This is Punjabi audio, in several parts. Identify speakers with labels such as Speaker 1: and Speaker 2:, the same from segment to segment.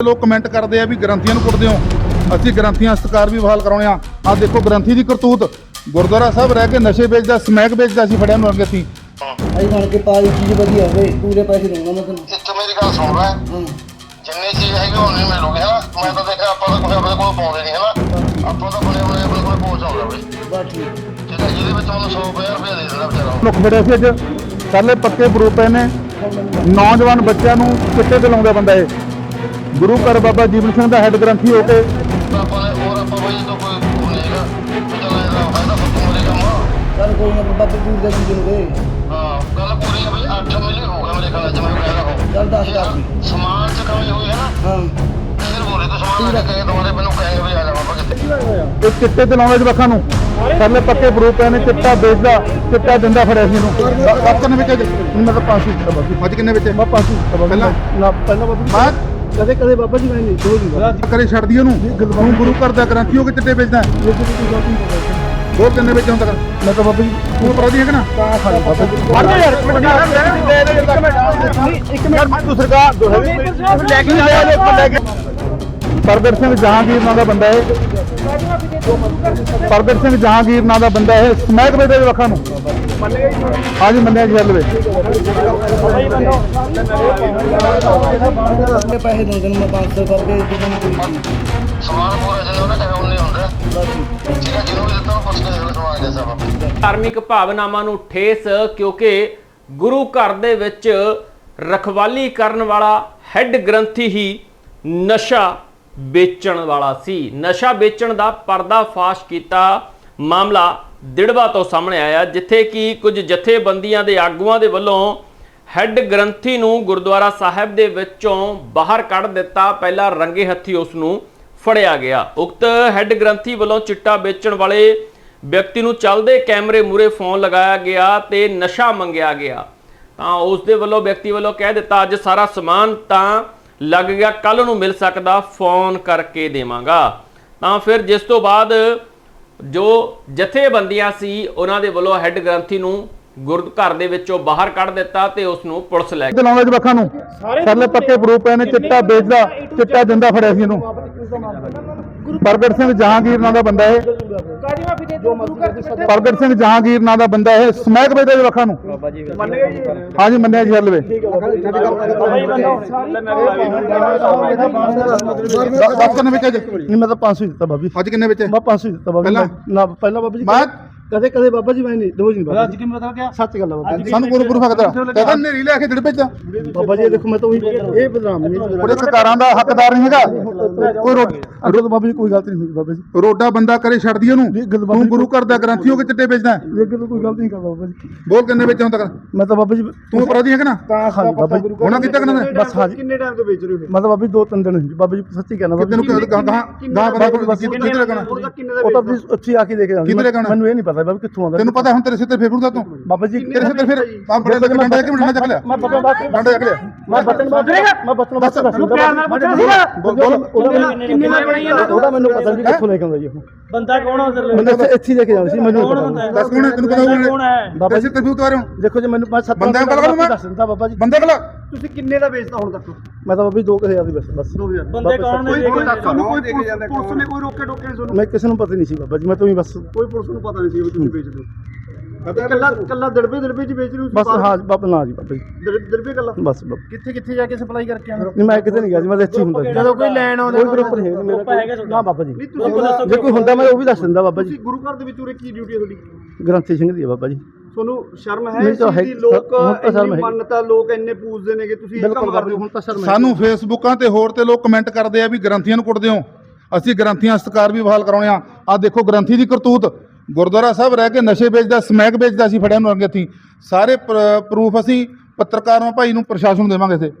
Speaker 1: ਲੋਕ ਕਮੈਂਟ ਕਰਦੇ ਆ ਵੀ ਗ੍ਰੰਥੀਆਂ ਨੂੰ ਕੁੱਟਦੇ ਹੋ। ਅਸੀਂ ਗ੍ਰੰਥੀਆਂ ਸਤਕਾਰ ਵੀ ਬਹਾਲ ਕਰਾਉਣੇ ਆ। ਆ ਦੇਖੋ ਗ੍ਰੰਥੀ ਦੀ ਕਰਤੂਤ। ਗੁਰਦੁਆਰਾ ਸਾਹਿਬ ਰਹਿ ਕੇ ਨਸ਼ੇ ਵੇਚਦਾ ਸਮੈਕ ਵੇਚਦਾ ਸੀ ਫੜਿਆ ਨੂੰ ਅੱਗੇ ਸੀ
Speaker 2: ਅਸੀਂ ਬਣ ਕੇ ਪਾਈ ਚੀਜ਼ ਵਧੀਆ ਹੋਵੇ ਪੂਰੇ ਪੈਸੇ ਦਊਂਗਾ ਮੈਂ ਤੈਨੂੰ।
Speaker 3: ਇੱਥੇ ਮੇਰੀ ਗੱਲ ਸੁਣ ਲੈ।
Speaker 2: ਹਾਂ।
Speaker 3: ਜਿੰਨੀ ਚੀਜ਼ ਹੈਗੀ ਉਹਨੇ ਮਿਲੂਗੀ ਹਨਾ। ਮੈਂ ਤਾਂ ਦੇਖਿਆ ਆਪਾਂ ਤਾਂ ਕੋਈ ਆਪਣੇ ਕੋਲ ਪਾਉਂਦੇ ਨਹੀਂ ਹਨਾ। ਆਪਾਂ ਤਾਂ ਬਣੇ ਬਣੇ ਆਪਣੇ ਕੋਲ ਪਹੁੰਚ ਆਉਂਦਾ ਬਈ।
Speaker 2: ਬਸ ਠੀਕ।
Speaker 3: ਜਿਹਦੇ ਵਿੱਚ ਮੈਨੂੰ 100 ਰੁਪਏ ਦੇ ਦਿੰਦਾ ਵਿਚਾਰਾ।
Speaker 1: ਮੁੱਖ ਫੜਿਆ ਸੀ ਅੱਜ। ਕੱਲੇ ਪੱਕੇ ਪਏ ਨੇ ਨੌਜਵਾਨ ਬੱਚਿਆਂ ਨੂੰ ਚਿੱਟੇ ਤੇ ਲਾਉਂਦਾ ਬੰਦਾ ਇਹ? ਗੁਰੂ ਘਰ ਬਾਬਾ ਜੀਵਨ ਸਿੰਘ ਦਾ ਹੈੱਡ ਗ੍ਰੰਥੀ ਹੋ ਕੇ।
Speaker 3: ਚਲੋ
Speaker 2: ਕੋਈ ਨਾ ਬਾਬਾ ਦੂਰ ਦੇ ਚੀਜ਼ ਨੂੰ ਦੇ।
Speaker 3: ਹਾਂ ਗੱਲ ਪੂਰੀ ਹੈ ਬਈ 8 ਮਿਲੀਅਨ ਹੋ ਗਿਆ ਮੇਰੇ ਖਿਆਲ ਚ ਮੈਨੂੰ ਕਹਿ ਰਹਾ
Speaker 2: ਚੱਲ ਦੱਸ ਕਰ ਦੀ
Speaker 3: ਸਮਾਨ ਚ ਕਮੀ ਹੋਈ ਹੈ ਨਾ
Speaker 2: ਹਾਂ
Speaker 3: ਫਿਰ ਬੋਲੇ ਤਾਂ ਸਮਾਨ ਲੈ ਕੇ ਦੁਬਾਰੇ ਮੈਨੂੰ ਕਹੇ ਵੀ ਆ ਜਾ ਬਾਬਾ ਕਿੱਥੇ
Speaker 1: ਇਹ ਚਿੱਟੇ ਤੇ ਲਾਉਂਦਾ ਜਵਾਕਾਂ ਨੂੰ। ਕੱਲੇ ਪੱਕੇ ਪ੍ਰੂਫ ਨੇ ਚਿੱਟਾ ਵੇਚਦਾ ਚਿੱਟਾ ਦਿੰਦਾ ਫੜਿਆ ਸੀ ਇਹਨੂੰ। ਸੱਤ ਕਿੰਨੇ ਵਿੱਚ ਮੈਂ ਤਾਂ ਪੰਜ ਸੌ ਦਿੱਤਾ ਬਾਬੂ ਅੱਜ ਕਿੰਨੇ ਵਿੱਚ ਮੈਂ ਪੰਜ ਸੌ ਦਿੱਤਾ ਬਾਬੂ ਪਹਿਲਾਂ
Speaker 2: ਨਾ ਪਹਿਲਾਂ ਬਾਬਾ
Speaker 1: ਬਾਅਦ
Speaker 2: ਕਦੇ ਕਦੇ ਬਾਬਾ ਜੀ ਮੈਂ ਨਹੀਂ ਦੋ। ਦਿੰਦਾ
Speaker 1: ਕਰੇ ਛੱਡ ਦੀ ਉਹਨੂੰ ਗੁਰੂ ਘਰ ਦਾ ਗ੍ਰੰਥੀ ਹੋ ਕੇ ਚਿੱਟੇ ਵੇਚਦਾ ਹੋਰ ਕਿੰਨੇ ਵਿੱਚ ਹੁੰਦਾ
Speaker 2: ਮੈਂ ਤਾਂ ਬਾਬਾ ਜੀ
Speaker 1: ਤੂੰ ਅਪਰਾਧੀ ਹੈ ਕਿ ਨਾ?
Speaker 2: ਬਾਬਾ ਜੀ।
Speaker 1: ਯਾਰ ਇੱਕ ਮਿੰਟ ਇੱਕ ਮਿੰਟ ਤੂੰ ਸਰਕਾਰ ਲੈ ਕੇ ਆਇਆ ਲੈ ਲੈ ਕੇ ਪਰਗਟ ਸਿੰਘ ਜਹਾਂਗੀਰ ਨਾਂ ਦਾ ਬੰਦਾ ਹੈ। ਪਰਗਟ ਸਿੰਘ ਜਹਾਂਗੀਰ ਨਾਂ ਦਾ ਬੰਦਾ ਹੈ। ਸਮੈਕ ਵਖਾਂ ਨੂੰ। ਹਾਂਜੀ ਮੰਨਿਆ ਜੀ ਹਲਵੇ
Speaker 2: ਆਪਣੇ ਪੈਸੇ ਦਊਂ ਤੈਨੂੰ ਮੈਂ 500 ਬਾਬੇ ਦੀ ਤੈਨੂੰ ਕੋਈ ਚੀਜ਼
Speaker 3: ਸਮਾਨ ਪੂਰਾ ਜਿੰਨਾ ਉਹਨੇ ਕਹੇ ਉਹਨੇ ਹੁੰਦਾ। ਠੀਕ ਹੈ ਜਿਹਨੂੰ ਵੀ ਦਿੱਤਾ ਉਹ ਪੁੱਛ ਕੇ ਦੇਖ ਲਓ ਸਮਾਨ ਦੇ ਹਿਸਾਬ
Speaker 4: ਧਾਰਮਿਕ ਭਾਵਨਾਵਾਂ ਨੂੰ ਠੇਸ ਕਿਉਂਕਿ ਗੁਰੂ ਘਰ ਦੇ ਵਿੱਚ ਰਖਵਾਲੀ ਕਰਨ ਵਾਲਾ ਹੈੱਡ ਗ੍ਰੰਥੀ ਹੀ ਨਸ਼ਾ ਵੇਚਣ ਵਾਲਾ ਸੀ। ਨਸ਼ਾ ਵੇਚਣ ਦਾ ਪਰਦਾਫਾਸ਼ ਕੀਤਾ ਮਾਮਲਾ ਦਿੜਵਾ ਤੋਂ ਸਾਹਮਣੇ ਆਇਆ, ਜਿੱਥੇ ਕਿ ਕੁਝ ਜਥੇਬੰਦੀਆਂ ਦੇ ਆਗੂਆਂ ਦੇ ਵੱਲੋਂ ਹੈੱਡ ਗ੍ਰੰਥੀ ਨੂੰ ਗੁਰਦੁਆਰਾ ਸਾਹਿਬ ਦੇ ਵਿੱਚੋਂ ਬਾਹਰ ਕੱਢ ਦਿੱਤਾ, ਪਹਿਲਾਂ ਰੰਗੇ ਹੱਥੀ ਉਸ ਨੂੰ ਫੜਿਆ ਗਿਆ। ਉਕਤ ਹੈੱਡ ਗ੍ਰੰਥੀ ਵੱਲੋਂ ਚਿੱਟਾ ਵੇਚਣ ਵਾਲੇ ਵਿਅਕਤੀ ਨੂੰ ਚੱਲਦੇ ਕੈਮਰੇ ਮੂਰੇ ਫੋਨ ਲਗਾਇਆ ਗਿਆ ਤੇ ਨਸ਼ਾ ਮੰਗਿਆ ਗਿਆ। ਤਾਂ ਉਸ ਦੇ ਵੱਲੋਂ ਵਿਅਕਤੀ ਵੱਲੋਂ ਕਹਿ ਦਿੱਤਾ, ਅੱਜ ਸਾਰਾ ਸਮਾਨ ਤਾਂ ਲੱਗ ਗਿਆ ਕੱਲ ਨੂੰ ਮਿਲ ਸਕਦਾ, ਫੋਨ ਕਰਕੇ ਦੇਵਾਂਗਾ। ਤਾਂ ਫਿਰ ਜਿਸ ਤੋਂ ਬਾਅਦ ਜੋ ਜਥੇਬੰਦੀਆਂ ਸੀ ਉਹਨਾਂ ਦੇ ਵੱਲੋਂ ਹੈੱਡ ਗ੍ਰੰਥੀ ਨੂੰ ਗੁਰੂ ਘਰ ਦੇ ਵਿੱਚੋਂ ਬਾਹਰ ਕੱਢ ਦਿੱਤਾ ਤੇ ਉਸ ਨੂੰ ਪੁਲਿਸ ਲੈ
Speaker 1: ਤੇ ਲਾਉਂਦਾ ਜਵਾਕਾਂ ਨੂੰ। ਕੱਲੇ ਪੱਕੇ ਪ੍ਰੂਫ ਪਏ ਨੇ ਚਿੱਟਾ ਵੇਚਦਾ ਚਿੱਟਾ ਦਿੰਦਾ ਫੜਿਆ ਸੀ ਇਹਨੂੰ। ਪਰਗਟ ਸਿੰਘ ਜਹਾਂਗੀਰ ਨਾਂ ਦਾ ਬੰਦਾ ਹੈ ਪਰਗਟ ਸਿੰਘ ਜਹਾਂਗੀਰ ਨਾਂ ਦਾ ਬੰਦਾ ਹੈ ਸਮੈਕ ਵੇਚਦੇ ਜਵਾਕਾਂ ਨੂੰ। ਹਾਂਜੀ ਮੰਨਿਆ ਜੀ ਹਲਵੇ ਦਸ ਕਿੰਨੇ ਵਿੱਚ ਅੱਜ
Speaker 2: ਨਹੀਂ ਮੈਂ ਤਾਂ 500 ਦਿੱਤਾ ਬਾਬਾ ਜੀ।
Speaker 1: ਅੱਜ ਕਿੰਨੇ ਵਿੱਚ
Speaker 2: ਮੈਂ 500 ਦਿੱਤਾ ਬਾਬਾ ਜੀ
Speaker 1: ਪਹਿਲਾਂ?
Speaker 2: ਨਾ ਪਹਿਲਾਂ ਬਾਬਾ ਜੀ? ਕਦੇ ਕਦੇ ਬਾਬਾ ਜੀ ਮੈਂ ਨਹੀਂ ਦੋ ਜੀ ਬਾਬਾ ਅੱਜ ਕੀ ਮਤਲਬ ਕਿਆ? ਸੱਚ ਗੱਲ ਆ ਬਾਬਾ ਜੀ।
Speaker 1: ਸਾਨੂੰ ਗੁਰੂ ਗੁਰੂ ਫਕਦਾ ਕਹਿੰਦਾ ਨੇਰੀ ਲੈ ਕੇ ਦਿੜ ਵਿੱਚ
Speaker 2: ਬਾਬਾ ਜੀ ਇਹ ਦੇਖੋ ਮੈਂ ਤਾਂ ਉਹੀ ਇਹ ਬਦਨਾਮ ਨਹੀਂ
Speaker 1: ਉਹਦੇ ਸਰਕਾਰਾਂ ਦਾ ਹੱਕਦਾਰ ਨਹੀਂ ਹੈਗਾ। ਕੋਈ ਰੋਡ
Speaker 2: ਅਰੋਂ ਬਾਬਾ ਜੀ ਕੋਈ ਗਲਤੀ ਨਹੀਂ ਹੋਈ ਬਾਬਾ ਜੀ।
Speaker 1: ਰੋਡਾ ਬੰਦਾ ਕਰੇ ਛੱਡਦੀ ਉਹਨੂੰ। ਤੂੰ ਗੁਰੂ ਘਰ ਦਾ ਗ੍ਰੰਥੀ ਹੋ ਕੇ ਚਿੱਟੇ ਵੇਚਦਾ। ਹੈ।
Speaker 2: ਇਹ ਗੱਲ ਕੋਈ ਗਲਤੀ ਨਹੀਂ ਕਰਦਾ ਬਾਬਾ ਜੀ।
Speaker 1: ਬੋਲ ਕਿੰਨੇ ਵਿੱਚ ਹੁਣ ਤੱਕ?
Speaker 2: ਮੈਂ ਤਾਂ ਬਾਬਾ ਜੀ
Speaker 1: ਤੂੰ ਅਪਰਾਧੀ ਹੈ ਕਿ ਨਾ?
Speaker 2: ਤਾਂ ਖਾਲੀ ਬਾਬਾ ਜੀ।
Speaker 1: ਹੋਣਾ ਕੀਤਾ ਕਿ ਨਾ
Speaker 2: ਬਸ ਹਾਂ ਜੀ। ਕਿੰਨੇ ਟਾਈਮ ਤੋਂ ਵੇਚ ਰਹੇ ਹੋ ਮੈਂ ਤਾਂ ਬਾਬਾ ਜੀ ਦੋ ਤਿੰਨ ਦਿਨ ਹੋਏ। ਜੀ। ਬਾਬਾ ਜੀ ਸੱਚੀ ਕਹਿਣਾ ਬਾਬਾ
Speaker 1: ਤੈਨੂੰ
Speaker 2: ਜੀ।
Speaker 1: ਗਾਂ ਗਾਂ ਗਾਂ ਕੋਲ ਕਿੱਥੇ ਲੱਗਣਾ
Speaker 2: ਉਹ ਤਾਂ ਤੁਸੀਂ ਉੱਥੇ ਆ ਕੇ ਦੇਖ ਜਾਣਾ
Speaker 1: ਕਿੱਧਰ ਲੱਗਣਾ?
Speaker 2: ਮੈਨੂੰ ਇਹ ਨਹੀਂ ਪਤਾ। ਬਾਬਾ ਕਿੱਥੋਂ ਆਉਂਦਾ
Speaker 1: ਤੈਨੂੰ ਪਤਾ ਹੁਣ ਤੇਰੇ ਸਿਰ ਤੇ ਫੇਰੂਦਾ ਤੂੰ?
Speaker 2: ਬਾਬਾ ਜੀ
Speaker 1: ਤੇਰੇ ਸਿਰ ਤੇ ਫਿਰ ਆ ਬੜੇ ਲੱਗ ਡੰਡਾ ਕਿ ਡੰਡਾ ਚੱਕ ਲਿਆ।
Speaker 2: ਮੈਂ ਬਤਨ ਬਾਤ
Speaker 1: ਡੰਡਾ ਚੱਕ ਲਿਆ।
Speaker 2: ਮੈਂ ਬਤਨ ਬਾਤ ਮੈਂ ਬਤਨ ਬਾਤ ਦੱਸ
Speaker 1: ਪਿਆਰ ਨਾਲ ਪੁੱਛਿਆ ਸੀਗਾ।
Speaker 2: ਉਹਦਾ ਮੈਨੂੰ ਪਤਾ ਜੀ ਕਿੱਥੋਂ ਲੈ ਕੇ ਆਉਂਦਾ ਜੀ ਉਹ।
Speaker 5: ਬੰਦਾ ਕੌਣ ਆ ਉਧਰ
Speaker 2: ਮੈਨੂੰ ਇੱਥੇ ਇੱਥੇ ਹੀ ਲੈ ਕੇ ਜਾਣਾ ਸੀ ਮੈਨੂੰ ਨਹੀਂ ਪਤਾ
Speaker 1: ਦੱਸ ਕੌਣ ਹੈ ਤੈਨੂੰ ਪਤਾ ਹੋਊਗਾ
Speaker 5: ਕੌਣ ਹੈ?
Speaker 2: ਬਾਬਾ ਜੀ
Speaker 1: ਸਿਰ ਤੇ ਫੇਰੂ ਉਤਾਰੇ
Speaker 2: ਦੇਖੋ ਜੀ ਮੈਨੂੰ ਮੈਂ ਸੱਤ
Speaker 1: ਬੰਦਿਆਂ ਕੋਲ ਮੈਂ-
Speaker 2: ਦੱਸ ਦਿੰਦਾ ਬਾਬਾ ਜੀ।
Speaker 1: ਬੰਦਾ ਕਲਾ
Speaker 2: ਤੁਸੀਂ ਕਿੰਨੇ ਦਾ ਵੇਚਦਾ ਹੁਣ ਤੱਕ? ਮੈਂ ਤਾਂ ਬਾਬਾ ਜੀ 2000 ਦੀ ਬਸ। ਬਸ 2000
Speaker 5: ਬੰਦੇ ਕੌਣ ਨੇ?
Speaker 2: ਕੋਈ
Speaker 5: ਤੁਹਾਨੂੰ
Speaker 2: ਕੋਈ ਪੁਲਿਸ ਨੇ ਕੋਈ ਰੋਕੇ ਟੋਕੇ ਨਹੀਂ ਮੈਂ ਕਿਸੇ ਨੂੰ ਪਤਾ ਨਹੀਂ ਸੀ ਬਾਬਾ ਜੀ ਮੈਂ ਤਾਂ ਹੀ ਬਸ ਕੋਈ ਪੁਲਿਸ ਨੂੰ ਪਤਾ ਨਹੀਂ ਸੀ ਵੀ ਤੁਸੀਂ ਵੇਚਦੇ ਹੋ। ਕੱਲਾ ਕੱਲਾ ਦੜਬੇ ਦੜਬੇ ਚ ਵੇਚ ਰਹੇ ਹੋ ਬਸ ਹਾਂ ਬਾਬਾ ਨਾ ਜੀ ਬਾਬਾ ਜੀ। ਦੜਬੇ ਕੱਲਾ ਬਸ ਬਾਬਾ
Speaker 5: ਕਿੱਥੇ ਕਿੱਥੇ ਜਾ ਕੇ ਸਪਲਾਈ ਕਰਕੇ ਆਉਂਦੇ?
Speaker 2: ਨਹੀਂ ਮੈਂ ਕਿਤੇ ਨਹੀਂ ਗਿਆ ਜੀ ਮੈਂ ਤਾਂ ਇੱਥੇ ਹੀ ਹੁੰਦਾ ਜੀ
Speaker 5: ਜਦੋਂ ਕੋਈ ਲੈਣ ਆਉਂਦਾ
Speaker 2: ਕੋਈ ਗਰੁੱਪ ਨਹੀਂ ਹੈ ਮੇਰਾ
Speaker 5: ਗਰੁੱਪ ਹੈਗਾ ਤੁਹਾਡਾ?
Speaker 2: ਨਾ ਬਾਬਾ ਜੀ। ਜੇ ਕੋਈ ਹੁੰਦਾ ਮੈਂ ਉਹ ਵੀ ਦੱਸ ਦਿੰਦਾ ਬਾਬਾ ਜੀ।
Speaker 6: ਗੁਰੂ ਘਰ ਦੇ ਵਿੱਚ ਉਰੇ ਕੀ ਡਿਊਟੀ ਹੈ ਤੁਹਾਡੀ?
Speaker 2: ਗ੍ਰੰਥੀ ਸਿੰਘ ਦੀ ਹੈ ਬਾਬਾ ਜੀ।
Speaker 6: ਤੁਹਾਨੂੰ ਸ਼ਰਮ ਹੈ
Speaker 2: ਨਹੀਂ
Speaker 6: ਇਸ
Speaker 2: ਤਾਂ
Speaker 6: ਚੀਜ਼ ਦੀ?
Speaker 2: ਹੈ-
Speaker 6: ਲੋਕ
Speaker 2: ਹੁਣ ਤਾਂ ਸ਼ਰਮ
Speaker 6: ਇੰਨੀ
Speaker 2: ਹੈ।
Speaker 6: ਮੰਨਤਾ ਲੋਕ ਇੰਨੇ ਪੂਜਦੇ ਨੇਗੇ ਤੁਸੀਂ ਇਹ
Speaker 2: ਬਿਲਕੁਲ
Speaker 6: ਕੰਮ
Speaker 2: ਬਾਬਾ
Speaker 6: ਕਰਦੇ
Speaker 2: ਜੀ
Speaker 6: ਹੋ
Speaker 2: ਹੁਣ ਤਾਂ ਸ਼ਰਮ ਹੈ
Speaker 1: ਸਾਨੂੰ ਫੇਸਬੁੱਕਾਂ ਤੇ ਹੋਰ ਤੇ ਲੋਕ ਕਮੈਂਟ ਕਰਦੇ ਆ ਵੀ ਗ੍ਰੰਥੀਆਂ ਨੂੰ ਕੁੱਟਦੇ ਹੋ। ਅਸੀਂ ਗ੍ਰੰਥੀਆਂ ਸਤਕਾਰ ਵੀ ਬਹਾਲ ਕਰਾਉਣੇ ਆ। ਆ ਦੇਖੋ ਗ੍ਰੰਥੀ ਦੀ ਕਰਤੂਤ। ਗੁਰਦੁਆਰਾ ਸਾਹਿਬ ਰਹਿ ਕੇ ਨਸ਼ੇ ਵੇਚਦਾ ਸਮੈਕ ਵੇਚਦਾ ਸੀ ਫੜਿਆ ਨੂੰ ਅੱਗੇ ਸੀ ਸਾਰੇ ਪ੍ਰੂਫ ਅਸੀਂ ਪੱਤਰਕਾਰਾਂ ਭਾਈ ਨੂੰ ਪ੍ਰਸ਼ਾਸਨ ਨੂੰ ਦੇਵਾਂਗੇ ਇੱਥੇ।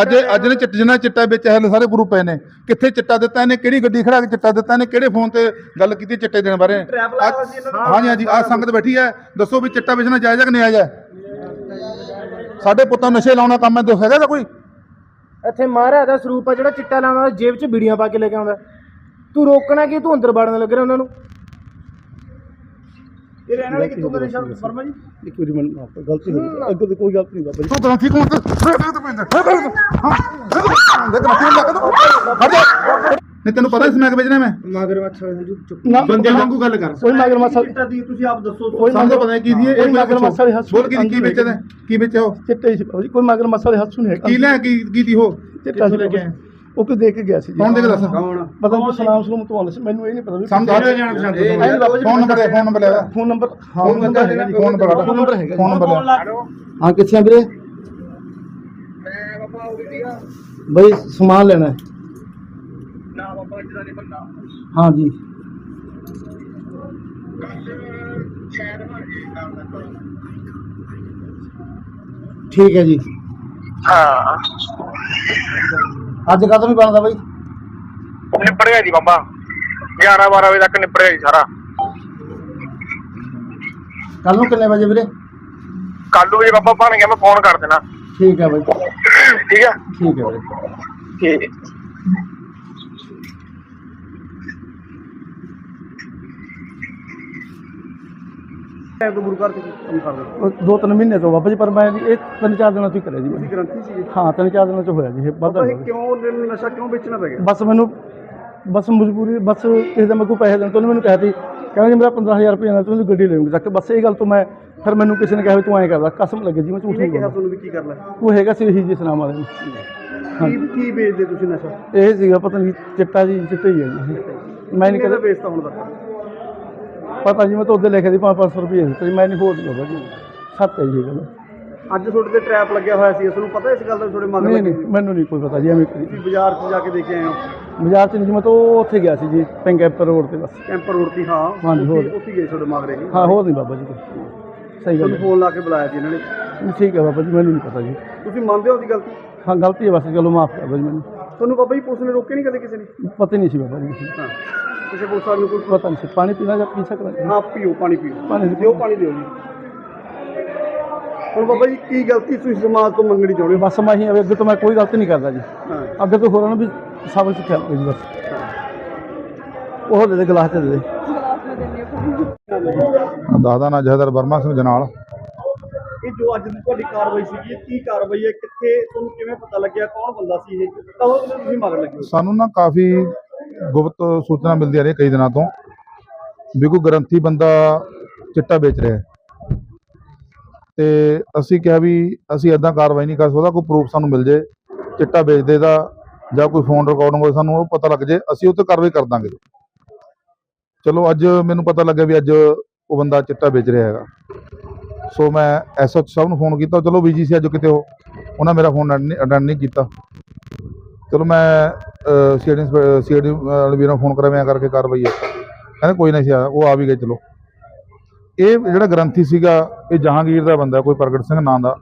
Speaker 1: ਅੱਜ ਅੱਜ ਨੇ ਚਿੱਟ ਜਿੰਨਾ ਚਿੱਟਾ ਵਿੱਚ ਹਲੇ ਸਾਰੇ ਗੁਰੂ ਪਏ ਨੇ। ਕਿੱਥੇ ਚਿੱਟਾ ਦਿੱਤਾ ਇਹਨੇ ਕਿਹੜੀ ਗੱਡੀ ਖੜਾ ਕੇ ਚਿੱਟਾ ਦਿੱਤਾ ਇਹਨੇ ਕਿਹੜੇ ਫੋਨ ਤੇ ਗੱਲ ਕੀਤੀ ਚਿੱਟੇ ਦੇਣ ਬਾਰੇ? ਹਾਂਜੀ ਹਾਂਜੀ ਆ ਸੰਗਤ ਬੈਠੀ ਹੈ। ਦੱਸੋ ਵੀ ਚਿੱਟਾ ਵੇਚਣਾ ਜਾਇਜ਼ ਹੈ ਕਿ ਨਹੀਂ ਜਾਇਜ਼ ਸਾਡੇ ਪੁੱਤਾਂ ਨਸ਼ੇ ਲਾਉਣਾ ਕੰਮ ਹੈ ਦੱਸ ਹੈਗਾ ਕੋਈ?
Speaker 5: ਇੱਥੇ ਮਹਾਰਾਜ ਦਾ ਸਰੂਪ ਆ ਜਿਹੜਾ ਚਿੱਟਾ ਲਾਉਂਦਾ ਜੇਬ 'ਚ ਬੀੜੀਆਂ ਪਾ ਕੇ ਲੈ ਕੇ ਆਉਂਦਾ। ਤੂੰ ਰੋਕਣਾ ਕਿ? ਤੂੰ ਅੰਦਰ ਵੜਨ ਲੱਗ ਰਿਹਾ ਉਹਨਾਂ ਨੂੰ।
Speaker 6: ਇਹ ਰਹਿਣ ਵਾਲੇ ਕਿੱਥੋਂ ਦੇ ਸ਼ਰਮ ਵਰਮਾ ਜੀ?
Speaker 2: ਇੱਕ ਵਾਰੀ ਮੈਨੂੰ ਮਾਫ਼ ਕਰ, ਗਲਤੀ ਹੋ ਗਈ। ਅੱਗੇ ਤੋਂ ਕੋਈ ਗਲਤੀ ਨਹੀਂ ਬਾਬਾ ਜੀ।
Speaker 1: ਤੂੰ ਗ੍ਰੰਥੀ ਕੋਣ ਤੇ ਦੇ ਦੋ ਜਾ। ਨਹੀਂ ਤੈਨੂੰ ਪਤਾ ਸਮੈਕ ਵੇਚਣਾ ਮੈਂ?
Speaker 6: ਮਗਰਮੱਛ ਵਾਲੇ ਦੀ ਚੁੱਪ।
Speaker 2: ਨਾ
Speaker 6: ਬੰਦਿਆਂ ਵਾਂਗੂ ਗੱਲ ਕਰ।
Speaker 2: ਕੋਈ ਮਗਰਮੱਛ
Speaker 6: ਚਿੱਟਾ ਦੀ ਤੁਸੀਂ ਆਪ ਦੱਸੋ।
Speaker 2: ਕੋਈ
Speaker 1: ਸਾਨੂੰ ਤਾਂ ਪਤਾ ਕੀ ਦੀ ਇਹ ਮੈਨੂੰ
Speaker 2: ਮਗਰਮੱਛ ਵਾਲੇ ਹੱਥ
Speaker 1: ਬੋਲ ਕੀ ਕੀ ਵੇਚਦਾ ਕੀ ਵੇਚਿਆ ਉਹ?
Speaker 2: ਚਿੱਟੇ ਹੀ ਸੀ ਜੀ ਕੋਈ ਮਗਰਮੱਛ ਵਾਲੇ ਹੱਥ ਨਹੀਂ
Speaker 1: ਕੀ ਲੈ ਕੀ ਕੀ ਦੀ ਉਹ?
Speaker 2: ਚਿੱਟਾ ਸੀ ਬਾਬਾ ਜੀ। ਉਹ ਕੋਈ ਦੇਖ ਕੇ ਗਿਆ ਸੀ ਜੀ?
Speaker 1: ਕੌਣ ਦੇ ਕੇ ਦੱਸ?
Speaker 6: ਕੌਣ?
Speaker 2: ਪਤਾ ਨਹੀਂ ਸਲਾਮ ਸਲੂਮ ਤੋਂ ਆਉਂਦਾ ਸੀ। ਮੈਨੂੰ ਇਹ ਨਹੀਂ ਪਤਾ ਵੀ
Speaker 1: ਸਾਨੂੰ ਦੱਸ
Speaker 2: ਨਹੀਂ ਬਾਬਾ ਜੀ
Speaker 1: ਫੋਨ ਨੰਬਰ ਹੈ ਫੋਨ ਨੰਬਰ ਲੈ ਲੈ।
Speaker 2: ਫੋਨ ਨੰਬਰ
Speaker 1: ਫੋਨ ਨੰਬਰ ਹੈਗਾ ਜੀ ਫੋਨ ਨੰਬਰ
Speaker 2: ਫੋਨ ਨੰਬਰ ਹੈਗਾ
Speaker 1: ਫੋਨ ਨੰਬਰ ਲੈ
Speaker 2: ਹਾਂ ਕਿੱਥੇ ਆ ਵੀਰੇ? ਬਈ ਸਮਾਨ ਲੈਣਾ ਹੈ। ਹਾਂ ਜੀ। ਠੀਕ ਹੈ ਜੀ।
Speaker 3: ਹਾਂ।
Speaker 2: ਅੱਜ ਕਦੋਂ ਵੀ ਬਣਦਾ ਬਈ?
Speaker 3: ਨਿਪੜ ਗਿਆ ਜੀ ਬਾਬਾ। 11 12 ਵਜੇ ਤੱਕ ਨਿਪੜ ਗਿਆ ਜੀ ਸਾਰਾ।
Speaker 2: ਕੱਲ ਨੂੰ ਕਿੰਨੇ ਵਜੇ ਵੀਰੇ?
Speaker 3: ਕੱਲ ਨੂੰ ਜੇ ਬਾਬਾ ਬਣ ਗਿਆ ਮੈਂ ਫੋਨ ਕਰ ਦੇਣਾ।
Speaker 2: ਠੀਕ ਹੈ ਬਈ।
Speaker 3: ਠੀਕ ਆ
Speaker 2: ਠੀਕ ਹੈ ਬਈ
Speaker 3: ਠੀਕ।
Speaker 6: ਗੁਰੂ ਘਰ ਤੇ ਕੰਮ ਕਰਦੇ
Speaker 2: ਉਹ ਦੋ ਤਿੰਨ ਮਹੀਨੇ ਤੋਂ ਬਾਬਾ ਜੀ ਪਰ ਮੈਂ ਜੀ ਇਹ ਤਿੰਨ ਚਾਰ ਦਿਨਾਂ ਤੋਂ ਹੀ ਕਰਿਆ ਜੀ ਮੈਂ।
Speaker 6: ਗਰੰਟੀ ਸੀ
Speaker 2: ਹਾਂ ਤਿੰਨ ਚਾਰ ਦਿਨਾਂ ਤੋਂ ਹੋਇਆ ਜੀ ਇਹ
Speaker 6: ਇਹ ਕਿਉਂ ਨਸ਼ਾ ਕਿਉਂ ਵੇਚਣਾ ਪੈ ਗਿਆ?
Speaker 2: ਬਸ ਮੈਨੂੰ ਬਸ ਮਜਬੂਰੀ ਬਸ ਕਿਸੇ ਦਾ ਮੈਂ ਕੋਈ ਪੈਸੇ ਦੇਣ ਤੋਂ ਉਹਨੇ ਮੈਨੂੰ ਕਿਹਾ ਸੀ ਕਹਿੰਦਾ ਜੀ ਮੇਰਾ 15000 ਰੁਪਏ ਨਾਲ ਤੂੰ ਗੱਡੀ ਲੈ ਲੂੰਗਾ ਚੱਕ ਬਸ ਇਹ ਗੱਲ ਤੋਂ ਮੈਂ ਫਿਰ ਮੈਨੂੰ ਕਿਸੇ ਨੇ ਕਿਹਾ ਵੀ ਤੂੰ ਐਂ ਕਰਦਾ ਕਸਮ ਲੱਗੇ ਜੀ ਮੈਂ ਝੂਠ ਨਹੀਂ
Speaker 6: ਕਿਹਾ
Speaker 2: ਬੋਲਦਾ।
Speaker 6: ਤੁਹਾਨੂੰ ਵੀ ਕੀ ਕਰਨਾ? ਹੈ?
Speaker 2: ਉਹ ਹੈਗਾ ਸੀ ਇਹੀ ਜਿਸ ਨਾਮ ਵਾਲੇ ਨੂੰ।
Speaker 6: ਕੀ ਕੀ ਵੇਚਦੇ ਤੁਸੀਂ ਨਸ਼ਾ?
Speaker 2: ਇਹ ਸੀਗਾ ਪਤਾ ਨਹੀਂ ਚਿੱਟਾ ਜੀ ਚਿੱਟਾ ਹੀ ਹੈ ਜੀ। ਇਹ। ਮੈਂ ਨਹੀਂ
Speaker 6: ਕਿਹਦਾ
Speaker 2: ਕਦੇ
Speaker 6: ਵੇਚਦਾ ਹੁਣ ਤੱਕ?
Speaker 2: ਪਤਾ ਜੀ ਮੈਂ ਤਾਂ ਉਹਦੇ ਲਿਖੇ ਦੀ 5-500 ਰੁਪਏ ਦਿੱਤੇ ਮੈਂ ਨਹੀਂ ਹੋਰ ਨਹੀਂ ਬਾਬਾ ਜੀ। ਸੱਤ ਹੈ ਜੀ ਇਹ ਗੱਲ।
Speaker 6: ਅੱਜ ਤੁਹਾਡੇ ਤੇ ਟ੍ਰੈਪ ਲੱਗਿਆ ਹੋਇਆ ਸੀ ਇਸ ਨੂੰ ਪਤਾ ਇਸ ਗੱਲ ਦਾ ਤੁਹਾਡੇ ਮਗਰ
Speaker 2: ਨਹੀਂ ਮੈਨੂੰ ਨਹੀਂ ਕੋਈ ਪਤਾ ਜੀ ਐਵੇਂ
Speaker 6: ਤੁਸੀਂ ਬਾਜ਼ਾਰ 'ਚ ਜਾ ਕੇ ਦੇਖੇ ਆਏ ਹੋ?
Speaker 2: ਬਾਜ਼ਾਰ ਚ ਨਹੀਂ ਜੀ ਮੈਂ ਤਾਂ ਉੱਥੇ ਗਿਆ ਸੀ ਜੀ ਪੈਂਗੈਪਰ ਰੋਡ ਤੇ ਬਸ।
Speaker 6: ਕੈਂਪਰ ਰੋਡ ਤੇ ਹਾਂ।
Speaker 2: ਹਾਂਜੀ, ਹੋਰ।
Speaker 6: ਉੱਥੇ- ਗਏ ਤੁਹਾਡੇ ਮਗਰੇ ਜੀ
Speaker 2: ਹਾਂ ਹੋਰ ਨਹੀਂ ਬਾਬਾ ਜੀ। ਸਹੀ ਗੱਲ
Speaker 6: ਤੁਹਾਨੂੰ ਫੋਨ ਲਾ ਕੇ ਬੁਲਾਇਆ ਸੀ ਇਹਨਾਂ ਨੇ?
Speaker 2: ਠੀਕ ਹੈ ਬਾਬਾ ਜੀ ਮੈਨੂੰ ਨਹੀਂ ਪਤਾ ਜੀ।
Speaker 6: ਤੁਸੀਂ ਮੰਨਦੇ ਹੋ ਉਹਦੀ ਗਲਤੀ?
Speaker 2: ਹਾਂ ਗਲਤੀ ਹੈ ਬਸ ਚਲੋ ਮਾਫ ਕਰ ਦਿਓ ਜੀ ਮੈਨੂੰ।
Speaker 6: ਤੁਹਾਨੂੰ ਬਾਬਾ ਜੀ ਪੁਲਿਸ ਨੇ ਰੋਕੇ ਨਹੀਂ ਕਦੇ ਕਿਸੇ ਨੇ?
Speaker 2: ਪਤਾ ਹੀ ਨਹੀਂ ਸੀ ਬਾਬਾ ਜੀ ਕਿਸੇ ਨੂੰ।
Speaker 6: ਹਾਂ। ਕਿਸੇ ਪੁਲਿਸ ਵਾਲੇ ਨੂੰ ਕੋਈ
Speaker 2: ਪਤਾ ਨਹੀਂ ਸੀ। ਪਾਣੀ ਪੀਣਾ ਜਾਂ ਪੀ ਸਕਦਾ?
Speaker 6: ਹਾਂ ਪੀਓ ਪਾਣੀ ਪੀਓ।
Speaker 2: ਪਾਣੀ ਦਿਓ।
Speaker 6: ਪਾਣੀ ਦਿਓ ਜੀ। ਹੁਣ ਬਾਬਾ ਜੀ ਕੀ ਗਲਤੀ ਤੁਸੀਂ ਸਮਾਜ ਤੋਂ ਮੰਗਣੀ ਚਾਹੁੰਦੇ ਹੋ?
Speaker 2: ਬਸ ਮੈਂ ਹੀ ਅੱਗੇ ਤੋਂ ਮੈਂ ਕੋਈ ਗਲਤੀ ਨਹੀਂ ਕਰਦਾ ਜੀ।
Speaker 6: ਹਾਂ।
Speaker 2: ਅੱਗੇ ਤੋਂ ਹੋਰਾਂ ਨੂੰ ਵੀ ਸਬਕ ਸਿੱਖਿਆ ਜੀ ਬਸ। ਉਹ ਦੇ ਦੇ ਗਲਾਸ ਤੇ ਦੇ। ਦੇ
Speaker 1: ਦਾਦਾ ਨਾ ਜਹਦਰ ਵਰਮਾ ਸਿੰਘ ਜਨਾਲ।
Speaker 6: ਇਹ ਜੋ ਅੱਜ ਦੀ ਤੁਹਾਡੀ ਕਾਰਵਾਈ ਸੀਗੀ ਕੀ ਕਾਰਵਾਈ ਹੈ, ਕਿੱਥੇ, ਤੁਹਾਨੂੰ ਕਿਵੇਂ ਪਤਾ ਲੱਗਿਆ, ਕੌਣ ਬੰਦਾ ਸੀ ਇਹ? ਕਦੋਂ ਤੁਸੀਂ ਮਗਰ ਲੱਗੇ
Speaker 1: ਸਾਨੂੰ ਨਾ ਕਾਫੀ ਗੁਪਤ ਸੂਚਨਾ ਮਿਲਦੀ ਆ ਰਹੀ ਕਈ ਦਿਨਾਂ ਤੋਂ, ਵੀ ਕੋਈ ਗ੍ਰੰਥੀ ਬੰਦਾ ਚਿੱਟਾ ਵੇਚ ਰਿਹਾ ਤੇ ਅਸੀਂ ਕਿਹਾ ਵੀ ਅਸੀਂ ਇਦਾਂ ਕਾਰਵਾਈ ਨਹੀਂ ਕਰ ਸਕਦਾ, ਕੋਈ ਪ੍ਰੂਫ ਸਾਨੂੰ ਮਿਲ ਜੇ, ਚਿੱਟਾ ਵੇਚਦੇ ਦਾ ਜਾਂ ਕੋਈ ਫੋਨ ਰਿਕਾਰਡਿੰਗ ਹੋਵੇ ਸਾਨੂੰ ਉਹ ਪਤਾ ਲੱਗ ਜੇ, ਅਸੀਂ ਉਹ ਤੇ ਕਾਰਵਾਈ ਕਰ ਦਾਂਗੇ। ਚਲੋ ਅੱਜ ਮੈਨੂੰ ਪਤਾ ਲੱਗਿਆ ਵੀ ਅੱਜ ਉਹ ਬੰਦਾ ਚਿੱਟਾ ਵੇਚ ਰਿਹਾ ਹੈਗਾ। ਸੋ ਮੈਂ ਐਸਐਚ ਸਾਹਿਬ ਨੂੰ ਫੋਨ ਕੀਤਾ, ਚਲੋ ਬੀਜੀ ਸੀ ਅੱਜ ਕਿਤੇ ਉਹ। ਉਹਨਾਂ ਮੇਰਾ ਫੋਨ ਅਟੈਂਡ ਨਹੀਂ ਕੀਤਾ। ਚਲੋ ਮੈਂ ਸੀਡੀ ਸੀਡੀ ਵਾਲੇ ਵੀਰਾਂ ਨੂੰ ਫੋਨ ਕਰਾਂ, ਮੈਂ ਕਰਕੇ ਕਾਰਵਾਈ ਹੈ। ਕਹਿੰਦੇ ਕੋਈ ਨਹੀਂ ਸੀ ਆਇਆ ਉਹ ਆ ਵੀ ਗਏ, ਚਲੋ। ਇਹ ਜਿਹੜਾ ਗ੍ਰੰਥੀ ਸੀਗਾ, ਇਹ ਜਹਾਂਗੀਰ ਦਾ ਬੰਦਾ, ਕੋਈ ਪ੍ਰਗਟ ਸਿੰਘ ਨਾਂ ਦਾ।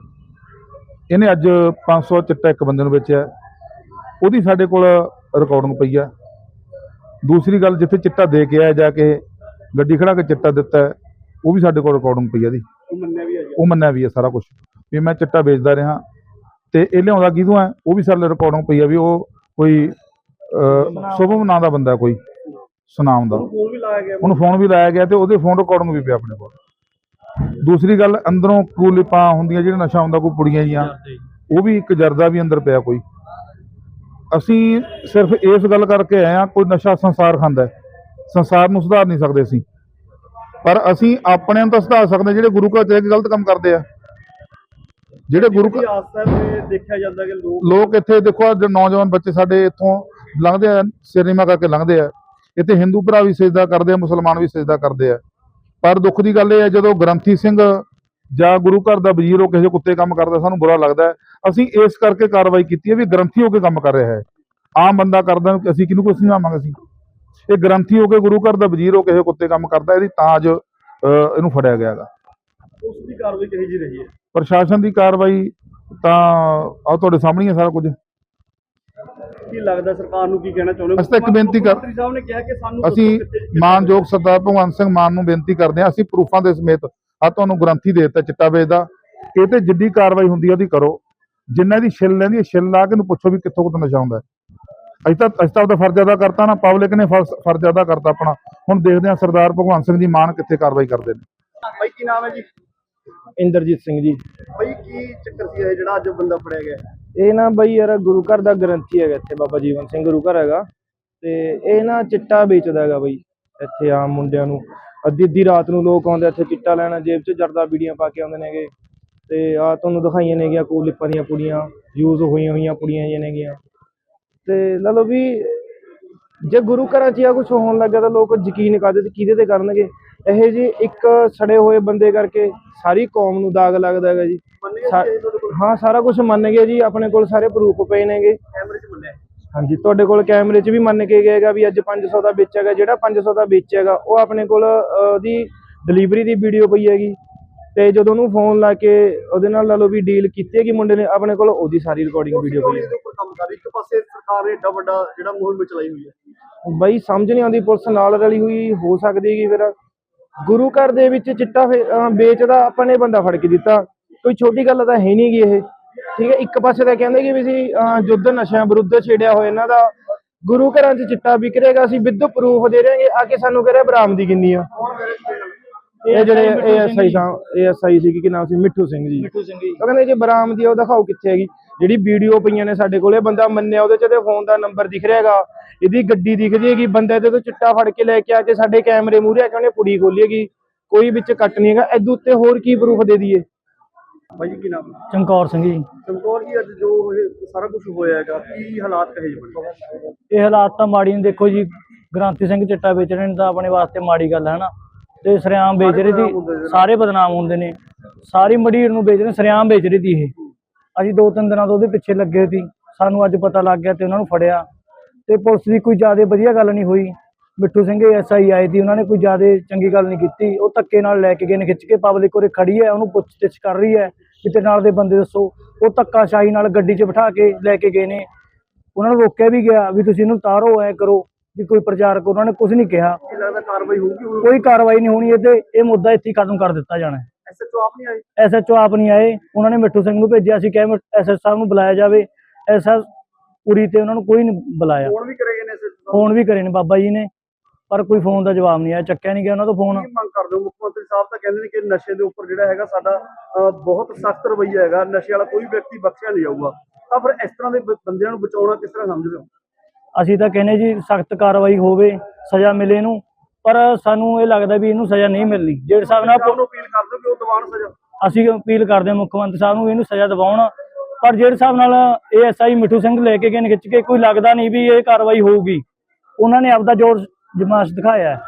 Speaker 1: ਇਹਨੇ ਅੱਜ 500 ਚਿੱਟਾ ਇੱਕ ਬੰਦੇ ਨੂੰ ਵੇਚਿਆ। ਉਹਦੀ ਸਾਡੇ ਕੋਲ ਰਿਕਾਰਡਿੰਗ ਪਈ ਆ। ਦੂਸਰੀ ਗੱਲ, ਜਿੱਥੇ ਚਿੱਟਾ ਦੇ ਕੇ ਆਇਆ, ਜਾ ਕੇ ਗੱਡੀ ਖੜਾ ਕੇ ਚਿੱਟਾ ਦਿੱਤਾ, ਉਹ ਵੀ ਸਾਡੇ ਕੋਲ ਰਿਕਾਰਡਿੰਗ ਪਈ ਆ ਇਹਦੀ।
Speaker 6: ਉਹ ਮੰਨਿਆ ਵੀ ਹੈ
Speaker 1: ਸਾਰਾ ਕੁਝ ਵੀ ਮੈਂ ਚਿੱਟਾ ਵੇਚਦਾ ਰਿਹਾ ਤੇ ਇਹ ਲਿਆਉਂਦਾ ਕਿਹਦੋਂ ਹੈ? ਉਹ ਵੀ ਸਾਡੇ ਰਿਕਾਰਡਿੰਗ ਪਈ ਆ ਵੀ ਉਹ ਕੋਈ ਅਹ, ਸ਼ੁਭਮ ਨਾਂ ਦਾ ਬੰਦਾ ਕੋਈ ਸੁਨਾਮ ਦਾ। ਉਹਨੂੰ ਫੋਨ ਵੀ ਲਾਇਆ ਗਿਆ ਤੇ ਉਹਦੇ ਫੋਨ ਰਿਕਾਰਡਿੰਗ ਵੀ ਪਿਆ ਆਪਣੇ ਕੋਲ। ਦੂਸਰੀ ਗੱਲ ਅੰਦਰੋਂ ਕੂਲਿਪਾਂ ਹੁੰਦੀਆਂ ਜਿਹੜਾ ਨਸ਼ਾ ਹੁੰਦਾ ਕੋਈ ਪੁੜੀਆਂ ਜੀਆਂ ਉਹ ਵੀ ਇੱਕ ਜਰਦਾ ਵੀ ਅੰਦਰ ਪਿਆ ਕੋਈ। ਅਸੀਂ ਸਿਰਫ ਇਸ ਗੱਲ ਕਰਕੇ ਆਏ ਆ ਕੋਈ ਨਸ਼ਾ ਸੰਸਾਰ ਖਾਂਦਾ ਸੰਸਾਰ ਨੂੰ ਸੁਧਾਰ ਨਹੀਂ ਸਕਦੇ ਅਸੀਂ। ਪਰ ਅਸੀਂ ਆਪਣੇ ਨੂੰ ਤਾਂ ਸੁਧਾਰ ਸਕਦੇ ਜਿਹੜੇ ਗੁਰੂ ਘਰ ਚ ਗਲਤ ਕੰਮ ਕਰਦੇ ਆ। ਜਿਹੜੇ ਗੁਰੂ ਘਰ
Speaker 6: ਦੀ ਆਸਥਾ ਤੇ ਦੇਖਿਆ ਜਾਂਦਾ ਕਿ ਲੋਕ
Speaker 1: ਲੋਕ ਇੱਥੇ ਦੇਖੋ ਅੱਜ ਨੌਜਵਾਨ ਬੱਚੇ ਸਾਡੇ ਇੱਥੋਂ ਲੰਘਦੇ ਆ ਸਿਰੇਮਾ ਕਰਕੇ ਲੰਘਦੇ ਆ। ਇੱਥੇ ਹਿੰਦੂ ਭਰਾ ਵੀ ਸਜਦਾ ਕਰਦੇ ਆ ਮੁਸਲਮਾਨ ਵੀ ਸਜਦਾ ਕਰਦੇ ਆ। ਪਰ ਦੁੱਖ ਦੀ ਗੱਲ ਇਹ ਹੈ ਜਦੋਂ ਗ੍ਰੰਥੀ ਸਿੰਘ ਜਾਂ ਗੁਰੂ ਘਰ ਦਾ ਵਜ਼ੀਰ ਉਹ ਕਿਸੇ ਕੁੱਤੇ ਕੰਮ ਕਰਦਾ ਸਾਨੂੰ ਬੁਰਾ ਲੱਗਦਾ ਹੈ। ਅਸੀਂ ਇਸ ਕਰਕੇ ਕਾਰਵਾਈ ਕੀਤੀ ਹੈ ਵੀ ਗ੍ਰੰਥੀ ਹੋ ਕੇ ਕੰਮ ਕਰ ਰਿਹਾ ਹੈ। ਆਮ ਬੰਦਾ ਕਰਦਾ ਅਸੀਂ ਕਿਹਨੂੰ ਕੁਝ ਸਮਝਾਵਾਂਗੇ ਅਸੀਂ। ਇਹ ਗ੍ਰੰਥੀ ਹੋ ਕੇ ਗੁਰੂ ਘਰ ਦਾ ਵਜ਼ੀਰ ਹੋ ਕਿਸੇ ਕੁੱਤੇ ਕੰਮ ਕਰਦਾ ਇਹਦੀ ਤਾਂ ਅੱਜ ਅਹ, ਇਹਨੂੰ ਫੜਿਆ ਗਿਆ ਹੈਗਾ।
Speaker 6: ਉਸ ਦੀ ਕਾਰਵਾਈ ਕਹੀ ਜੀ ਰਹੀ ਹੈ?
Speaker 1: ਪ੍ਰਸ਼ਾਸਨ ਦੀ ਕਾਰਵਾਈ ਤਾਂ ਆ ਤੁਹਾਡੇ ਸਾਹਮਣੇ ਹੀ ਸਾਰਾ ਕੁਝ।
Speaker 6: ਕੀ ਲੱਗਦਾ ਸਰਕਾਰ ਨੂੰ ਕੀ ਕਹਿਣਾ ਚਾਹੁੰਦੇ?
Speaker 1: ਅਸੀਂ ਤਾਂ ਇੱਕ ਬੇਨਤੀ ਕਰ-
Speaker 6: ਸਾਹਿਬ ਨੇ ਕਿਹਾ ਕਿ ਸਾਨੂੰ
Speaker 1: ਅਸੀਂ ਮਾਨਯੋਗ ਸਰਦਾਰ ਭਗਵੰਤ ਸਿੰਘ ਮਾਨ ਨੂੰ ਬੇਨਤੀ ਕਰਦੇ ਹਾਂ ਅਸੀਂ ਪ੍ਰੂਫਾਂ ਦੇ ਸਮੇਤ ਆ ਤੁਹਾਨੂੰ ਗ੍ਰੰਥੀ ਦੇ ਦਿੱਤਾ ਚਿੱਟਾ ਵੇਚਦਾ। ਇਹ ਤੇ ਜਿੱਡੀ ਕਾਰਵਾਈ ਹੁੰਦੀ ਹੈ ਉਹਦੀ ਕਰੋ। ਜਿੰਨਾ ਦੀ ਛਿੱਲ ਲੈਂਦੀ ਹੈ ਛਿੱਲ ਲਾ ਕੇ ਨੂੰ ਪੁੱਛੋ ਵੀ ਕਿੱਥੋਂ ਕਿੱਥੋਂ ਨਸ਼ਾ ਹੈ ਅਸੀਂ ਤਾਂ ਅਸੀਂ ਤਾਂ ਉਹਦਾ ਫਰਜ਼ ਅਦਾ ਕਰਤਾ ਨਾ ਪਬਲਿਕ ਨੇ ਫਰਜ਼ ਫਰਜ਼ ਅਦਾ ਕਰਤਾ ਆਪਣਾ। ਹੁਣ ਦੇਖਦੇ ਹਾਂ ਸਰਦਾਰ ਭਗਵੰਤ ਸਿੰਘ ਜੀ ਮਾਨ ਕਿੱਥੇ ਕਾਰਵਾਈ ਕਰਦੇ ਨੇ।
Speaker 6: ਬਾਈ ਕੀ ਨਾਮ ਹੈ ਜੀ?
Speaker 5: ਇੰਦਰਜੀਤ ਸਿੰਘ ਜੀ।
Speaker 6: ਭਾਈ ਕੀ ਚੱਕਰ ਸੀ ਇਹ ਜਿਹੜਾ ਅੱਜ ਬੰਦਾ ਫੜਿਆ ਗਿਆ? ਹੈ?
Speaker 5: ਇਹ ਨਾ ਬਈ ਯਾਰ ਗੁਰੂ ਘਰ ਦਾ ਗ੍ਰੰਥੀ ਹੈਗਾ ਇੱਥੇ ਬਾਬਾ ਜੀਵਨ ਸਿੰਘ ਗੁਰੂ ਘਰ ਹੈਗਾ। ਤੇ ਇਹ ਨਾ ਚਿੱਟਾ ਵੇਚਦਾ ਹੈਗਾ ਬਈ ਇੱਥੇ ਆਮ ਮੁੰਡਿਆਂ ਨੂੰ। ਅੱਧੀ ਅੱਧੀ ਰਾਤ ਨੂੰ ਲੋਕ ਆਉਂਦੇ ਇੱਥੇ ਚਿੱਟਾ ਲੈਣ ਜੇਬ 'ਚ ਜਰਦਾ ਬੀੜੀਆਂ ਪਾ ਕੇ ਆਉਂਦੇ ਨੇਗੇ ਤੇ ਆ ਤੁਹਾਨੂੰ ਦਿਖਾਈਆਂ ਨੇਗੀਆਂ ਕੋਲਿਪਾਂ ਦੀਆਂ ਪੁੜੀਆਂ ਯੂਜ਼ ਹੋਈਆਂ ਹੋਈਆਂ ਪੁੜੀਆਂ ਜਿਹੀਆਂ ਨੇਗੀਆਂ ਤੇ ਲਾ ਲਓ ਵੀ ਜੇ ਗੁਰੂ ਘਰਾਂ 'ਚ ਆ ਕੁਝ ਹੋਣ ਲੱਗਾ ਤਾਂ ਲੋਕ ਯਕੀਨ ਕਰਦੇ ਤੇ ਕਿਹਦੇ ਤੇ ਕਰਨਗੇ। ਇਹ ਜੀ ਇੱਕ ਸੜੇ ਹੋਏ ਬੰਦੇ ਕਰਕੇ ਸਾਰੀ ਕੌਮ ਨੂੰ ਦਾਗ ਲੱਗਦਾ ਹੈਗਾ ਜੀ। ਹਾਂ ਸਾਰਾ ਕੁਝ ਮੰਨ ਗਏ ਜੀ ਆਪਣੇ ਕੋਲ ਸਾਰੇ ਪ੍ਰੂਫ ਪਏ ਨੇਗੇ।
Speaker 6: ਕੈਮਰੇ 'ਚ ਮੰਨਿਆ?
Speaker 5: ਹਾਂਜੀ ਤੁਹਾਡੇ ਕੋਲ ਕੈਮਰੇ 'ਚ ਵੀ ਮੰਨ ਕੇ ਗਏਗਾ ਵੀ ਅੱਜ 500 ਦਾ ਵਿੱਚ ਹੈਗਾ ਜਿਹੜਾ 500 ਦਾ ਵਿੱਚ ਹੈਗਾ ਉਹ ਆਪਣੇ ਕੋਲ ਉਹਦੀ ਡਿਲੀਵਰੀ ਦੀ ਵੀਡੀਓ ਪਈ ਹੈਗੀ। ਤੇ ਜਦੋਂ ਉਹਨੂੰ ਫੋਨ ਲਾ ਕੇ ਉਹਦੇ ਨਾਲ ਲਾ ਲਓ ਵੀ ਡੀਲ ਕੀਤੀ ਹੈਗੀ ਮੁੰਡੇ ਨੇ ਆਪਣੇ ਕੋਲ ਉਹਦੀ ਸਾਰੀ ਰਿਕਾਰਡਿੰਗ ਵੀਡੀਓ ਪਈ ਹੈ।
Speaker 6: ਕੰਮ ਕਰ ਇੱਕ ਪਾਸੇ ਸਰਕਾਰ ਨੇ ਏਡਾ ਵੱਡਾ ਜਿਹੜਾ ਮੁਹਿੰਮ ਚਲਾਈ ਹੋਈ ਹੈ।
Speaker 5: ਬਈ ਸਮਝ ਨਹੀਂ ਆਉਂਦੀ ਪੁਲਿਸ ਨਾਲ ਰਲੀ ਹੋਈ ਹੋ ਸਕਦੀ ਹੈਗੀ ਫਿਰ। ਗੁਰੂ ਘਰ ਦੇ ਵਿੱਚ ਚਿੱਟਾ ਵੇਚਦਾ ਆਪਾਂ ਨੇ ਬੰਦਾ ਫੜ ਕੇ ਦਿੱਤਾ। ਕੋਈ ਛੋਟੀ ਗੱਲ ਤਾਂ ਹੈ ਨਹੀਂ ਗੀ ਇਹ। ਠੀਕ ਹੈ ਇੱਕ ਪਾਸੇ ਤਾਂ ਕਹਿੰਦੇ ਕਿ ਵੀ ਅਹ, ਯੁੱਧ ਨਸ਼ਿਆਂ ਵਿਰੁੱਧ ਛੇੜਿਆ ਹੋਇਆ ਇਹਨਾਂ ਦਾ। ਗੁਰੂ ਘਰਾਂ 'ਚ ਚਿੱਟਾ ਵਿਕ ਰਿਹਾਗਾ ਅਸੀਂ ਵਿਦ ਪ੍ਰੂਫ ਦੇ ਰਹੇ ਆ ਕੇ ਸਾਨੂੰ ਕਹ ਰਿਹਾ ਬਰਾਮਦੀ ਕਿੰਨੀ ਆ। ਇਹ ਜਿਹੜੇ ਏਐਸਆਈ ਸਾਹਿਬ ਏਐਸਆਈ ਸੀ ਕੀ ਨਾਮ ਸੀ? ਮਿੱਠੂ ਸਿੰਘ ਜੀ। ਮਿੱਠੂ ਸਿੰਘ ਜੀ। ਉਹ ਕਹਿੰਦੇ ਜੇ ਬਰਾਮਦੀ ਆ ਉਹ ਦਿਖਾਓ ਕਿੱਥੇ ਹੈਗੀ। ਜਿਹੜੀ ਵੀਡੀਓ ਪਈਆਂ ਨੇ ਸਾਡੇ ਕੋਲੇ ਬੰਦਾ ਮੰਨਿਆ ਉਹਦੇ 'ਚ ਤੇ ਫੋਨ ਦਾ ਨੰਬਰ ਦਿਖ ਰਿਹਾ ਹੈਗਾ। ਇਹਦੀ ਗੱਡੀ ਦਿਖਦੀ ਹੈਗੀ ਬੰਦੇ ਤੇ ਤੋਂ ਚਿੱਟਾ ਫੜ ਕੇ ਲੈ ਕੇ ਆ ਕੇ ਸਾਡੇ ਕੈਮਰੇ ਮੂਹਰੇ ਆ ਕੇ ਉਹਨੇ ਪੁੜੀ ਖੋਲੀ ਹੈਗੀ। ਕੋਈ ਵਿੱਚ ਕੱਟ ਨਹੀਂ ਹੈਗਾ। ਇਹਦੇ ਉੱਤੇ ਹੋਰ ਕੀ ਪ੍ਰੂਫ ਦੇ ਦਈਏ?
Speaker 6: ਭਾਈ ਜੀ ਕੀ ਨਾਮ
Speaker 5: ਚਮਕੌਰ ਸਿੰਘ ਜੀ।
Speaker 6: ਚਮਕੌਰ ਜੀ ਅੱਜ ਜੋ ਇਹ ਸਾਰਾ ਕੁਝ ਹੋਇਆ ਹੈਗਾ ਕੀ ਹਾਲਾਤ ਕਹੇ ਜੀ
Speaker 7: ਇਹ ਹਾਲਾਤ ਤਾਂ ਮਾੜੀ ਨੇ ਦੇਖੋ ਜੀ ਗ੍ਰਾਂਤੀ ਸਿੰਘ ਚਿੱਟਾ ਵੇਚ ਰਹੇ ਨੇ ਤਾਂ ਆਪਣੇ ਵਾਸਤੇ ਮਾੜੀ ਗੱਲ ਹੈ ਨਾ ਤੇ ਸਰਿਆਮ ਵੇਚ ਰਹੀ ਸੀ। ਸਾਰੇ ਬਦਨਾਮ ਹੁੰਦੇ ਨੇ। ਸਾਰੀ ਮੜੀਰ ਨੂੰ ਵੇਚ ਰਹੇ ਸਰਿਆਮ ਵੇਚ ਰਹੀ ਸੀ ਇਹ। ਅਸੀਂ ਦੋ ਤਿੰਨ ਦਿਨਾਂ ਤੋਂ ਉਹਦੇ ਪਿੱਛੇ ਲੱਗੇ ਸੀ। ਸਾਨੂੰ ਅੱਜ ਪਤਾ ਲੱਗ ਗਿਆ ਤੇ ਉਹਨਾਂ ਨੂੰ ਫੜਿਆ। ਤੇ ਪੁਲਿਸ ਦੀ ਕੋਈ ਜ਼ਿਆਦਾ ਵਧੀਆ ਗੱਲ ਨਹੀਂ ਹੋਈ। ਮਿੱਠੂ ਸਿੰਘ ਐਸਆਈ ਆਏ ਸੀ ਉਹਨਾਂ ਨੇ ਕੋਈ ਜ਼ਿਆਦਾ ਚੰਗੀ ਗੱਲ ਨਹੀਂ ਕੀਤੀ। ਉਹ ਧੱਕੇ ਨਾਲ ਲੈ ਕੇ ਗਏ ਨੇ ਖਿੱਚ ਕੇ ਪਬਲਿਕ ਉਰੇ ਖੜੀ ਹੈ ਉਹਨੂੰ ਪੁੱਛ-ਗਿੱਛ ਕਰ ਰਹੀ ਹੈ। ਕਿ ਤੇਰੇ ਨਾਲ ਦੇ ਬੰਦੇ ਦੱਸੋ। ਉਹ ਧੱਕਾਸ਼ਾਹੀ ਨਾਲ ਗੱਡੀ 'ਚ ਬਿਠਾ ਕੇ ਲੈ ਕੇ ਗਏ ਨੇ। ਉਹਨਾਂ ਨੂੰ ਰੋਕਿਆ ਵੀ ਗਿਆ ਵੀ ਤੁਸੀਂ ਇਹਨੂੰ ਉਤਾਰੋ ਐ ਕਰੋ। ਵੀ ਕੋਈ ਪ੍ਰਚਾਰਕ ਉਹਨਾਂ ਨੇ ਕੁਝ ਨਹੀਂ ਕਿਹਾ।
Speaker 6: ਕੀ ਲੱਗਦਾ ਕਾਰਵਾਈ ਹੋਊਗੀ ਹੁਣ?
Speaker 7: ਕੋਈ ਕਾਰਵਾਈ ਨਹੀਂ ਹੋਣੀ ਇਹ ਤੇ ਇਹ ਮੁੱਦਾ ਇੱਥੇ ਹੀ ਖਤਮ ਕਰ ਦਿੱਤਾ ਜਾਣਾ
Speaker 6: ਐਸਐਚਓ ਆਪ ਨਹੀਂ ਆਏ?
Speaker 7: ਐਸਐਚਓ ਆਪ ਨਹੀਂ ਆਏ। ਉਹਨਾਂ ਨੇ ਮਿੱਠੂ ਸਿੰਘ ਨੂੰ ਭੇਜਿਆ ਸੀ ਕਿ ਐਸਐਚ ਸਾਹਿਬ ਨੂੰ ਬੁਲਾਇਆ ਜਾਵੇ। ਐਸਐਸ ਪੂਰੀ ਤੇ ਉਹਨਾਂ ਨੂੰ ਕੋਈ ਨਹੀਂ ਬੁਲਾਇਆ।
Speaker 6: ਫੋਨ ਵੀ ਕਰੇਗੇ ਨੇ ਐਸਐਚਓ
Speaker 7: ਫੋਨ ਵੀ ਕਰੇ ਨੇ ਬਾਬਾ ਜੀ ਨੇ। ਪਰ ਕੋਈ ਫੋਨ ਦਾ ਜਵਾਬ ਨਹੀਂ ਆਇਆ। ਚੱਕਿਆ ਨਹੀਂ ਗਿਆ ਉਹਨਾਂ ਤੋਂ ਫੋਨ
Speaker 6: ਮੰਗ ਕਰਦੇ ਹੋ? ਮੁੱਖ ਮੰਤਰੀ ਸਾਹਿਬ ਤਾਂ ਕਹਿੰਦੇ ਨੇ ਕਿ ਨਸ਼ੇ ਦੇ ਉੱਪਰ ਜਿਹੜਾ ਹੈਗਾ ਸਾਡਾ ਬਹੁਤ ਸਖਤ ਰਵੱਈਆ ਹੈਗਾ। ਨਸ਼ੇ ਵਾਲਾ ਕੋਈ ਵਿਅਕਤੀ ਬਖਸ਼ਿਆ ਨਹੀਂ ਜਾਊਗਾ। ਤਾਂ ਫਿਰ ਇਸ ਤਰ੍ਹਾਂ ਦੇ ਬੰਦਿਆਂ ਨੂੰ ਬਚਾਉਣਾ ਕਿਸ ਤਰ੍ਹਾਂ ਸਮਝਦੇ ਹੋ?
Speaker 7: ਅਸੀਂ ਤਾਂ ਕਹਿੰਦੇ ਜੀ ਸਖਤ ਕਾਰਵਾਈ ਹੋਵੇ ਸਜ਼ਾ ਮਿਲੇ ਇਹਨੂੰ ਪਰ ਸਾਨੂੰ ਇਹ ਲੱਗਦਾ ਵੀ ਇਹਨੂੰ ਸਜ਼ਾ ਨਹੀਂ ਮਿਲਣੀ। ਜਿਹੜੇ ਹਿਸਾਬ ਨਾਲ
Speaker 6: ਸਾਹਿਬ ਨੂੰ ਅਪੀਲ ਕਰਦੇ ਕਿ ਉਹ ਦੀਵਾਨ ਸਜ਼ਾ?
Speaker 7: ਅਸੀਂ ਅਪੀਲ ਕਰਦੇ ਹਾਂ ਮੁੱਖ ਮੰਤਰੀ ਸਾਹਿਬ ਨੂੰ ਵੀ ਇਹਨੂੰ ਸਜ਼ਾ ਦਿਵਾਉਣ ਪਰ ਜਿਹੜੇ ਹਿਸਾਬ ਨਾਲ ਏਐਸਆਈ ਮਿੱਠੂ ਸਿੰਘ ਲੈ ਕੇ ਗਏ ਨੇ ਖਿੱਚ ਕੇ ਕੋਈ ਲੱਗਦਾ ਨਹੀਂ ਵੀ ਇਹ ਕਾਰਵਾਈ ਹੋਊਗੀ। ਉਹਨਾਂ ਨੇ ਆਪਦਾ ਜ਼ੋਰ ਜਮਾਸ਼ ਦਿਖਾਇਆ ਹੈ।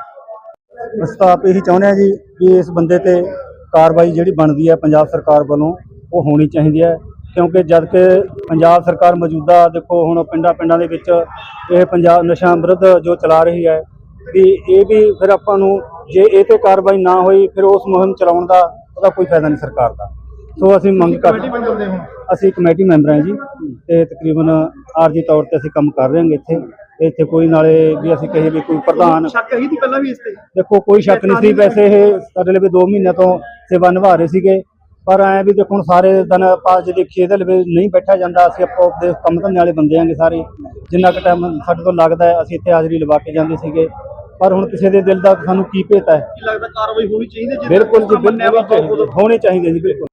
Speaker 8: ਅਸੀਂ ਤਾਂ ਆਪ ਇਹੀ ਚਾਹੁੰਦੇ ਹਾਂ ਜੀ ਵੀ ਇਸ ਬੰਦੇ ਤੇ ਕਾਰਵਾਈ ਜਿਹੜੀ ਬਣਦੀ ਹੈ ਪੰਜਾਬ ਸਰਕਾਰ ਵੱਲੋਂ ਉਹ ਹੋਣੀ ਚਾਹੀਦੀ ਹੈ। ਕਿਉਂਕਿ ਜਦ ਕਿ ਪੰਜਾਬ ਸਰਕਾਰ ਮੌਜੂਦਾ ਦੇਖੋ ਹੁਣ ਪਿੰਡਾਂ ਪਿੰਡਾਂ ਦੇ ਵਿੱਚ ਇਹ ਪੰਜਾਬ ਨਸ਼ਾ ਵਿਰੁੱਧ ਜੋ ਚਲਾ ਰਹੀ ਹੈ ਵੀ ਇਹ ਵੀ ਫਿਰ ਆਪਾਂ ਨੂੰ ਜੇ ਇਹ ਤੇ ਕਾਰਵਾਈ ਨਾ ਹੋਈ ਫਿਰ ਉਸ ਮੁਹਿੰਮ ਚਲਾਉਣ ਦਾ ਉਹਦਾ ਕੋਈ ਫਾਇਦਾ ਨਹੀਂ ਸਰਕਾਰ ਦਾ। ਸੋ ਅਸੀਂ ਮੰਗ ਕਰਦੇ
Speaker 1: ਹੁਣ?
Speaker 8: ਅਸੀਂ ਕਮੇਟੀ ਮੈਂਬਰ ਹਾਂ ਜੀ ਤੇ ਤਕਰੀਬਨ ਆਰਜੀ ਤੌਰ ਤੇ ਅਸੀਂ ਕੰਮ ਕਰ ਰਹੇ ਹਾਂ ਇੱਥੇ। ਇੱਥੇ ਕੋਈ ਨਾਲੇ ਵੀ ਅਸੀਂ ਕਹੇ ਵੀ ਕੋਈ ਪ੍ਰਧਾਨ
Speaker 6: ਸ਼ੱਕ ਹੀ ਸੀ ਪਹਿਲਾਂ ਵੀ ਇਸ ਤੇ?
Speaker 8: ਦੇਖੋ ਕੋਈ ਸ਼ੱਕ ਨਹੀਂ ਸੀ ਵੈਸੇ ਇਹ ਸਾਡੇ ਲਈ 2 ਮਹੀਨਿਆਂ ਤੋਂ ਸੇਵਾ ਨਿਭਾ ਰਹੇ ਸੀਗੇ। ਪਰ ਐ ਵੀ ਦੇਖੋ ਹੁਣ ਸਾਰੇ ਦਿਨ ਆਪਾਂ ਜੇ ਦੇਖੀਏ ਇਹਦੇ ਲਈ ਨਹੀਂ ਬੈਠਾ ਜਾਂਦਾ ਅਸੀਂ ਆਪੋ ਆਪਦੇ ਕੰਮ ਧੰਦੇ ਵਾਲੇ ਬੰਦੇ ਆਂਗੇ ਸਾਰੇ। ਜਿੰਨਾ ਕੁ ਟਾਈਮ ਸਾਡੇ ਤੋਂ ਲੱਗਦਾ ਹੈ ਅਸੀਂ ਇੱਥੇ ਹਾਜ਼ਰੀ ਲਵਾ ਕੇ ਜਾਂਦੇ ਸੀਗੇ। ਪਰ ਹੁਣ ਕਿਸੇ ਦੇ ਦਿਲ ਦਾ ਸਾਨੂੰ ਕੀ ਭੇਤ ਹੈ?
Speaker 6: ਕੀ ਲੱਗਦਾ ਕਾਰਵਾਈ ਹੋਣੀ ਚਾਹੀਦੀ ਹੈ
Speaker 8: ਬਿਲਕੁਲ ਜੀ ਬਿਲਕੁਲ ਹੋਣੀ ਚਾਹੀਦੀ ਜੀ ਬਿਲਕੁਲ।